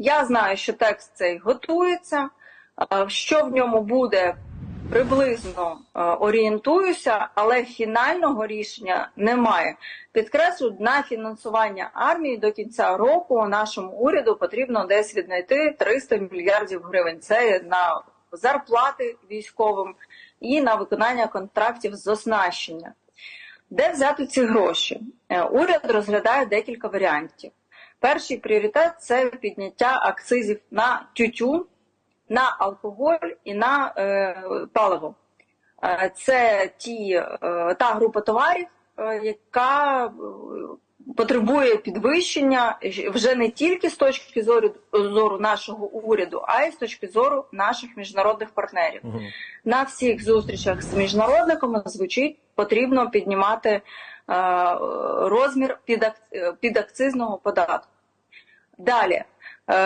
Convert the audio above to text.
Я знаю, що текст цей готується. Е, Що в ньому буде приблизно е, орієнтуюся, але фінального рішення немає. Підкреслю, на фінансування армії до кінця року нашому уряду потрібно десь віднайти 300 мільярдів гривень. Це на зарплати військовим і на виконання контрактів з оснащення. Де взяти ці гроші? Е, Уряд розглядає декілька варіантів. Перший пріоритет це підняття акцизів на тютюн, на алкоголь і на е, паливо. Е, Це ті, е, та група товарів, е, яка потребує підвищення вже не тільки з точки зору, зору нашого уряду, а й з точки зору наших міжнародних партнерів. На всіх зустрічах з міжнародниками звучить потрібно піднімати розмір підак- е, підакцизного податку. Далі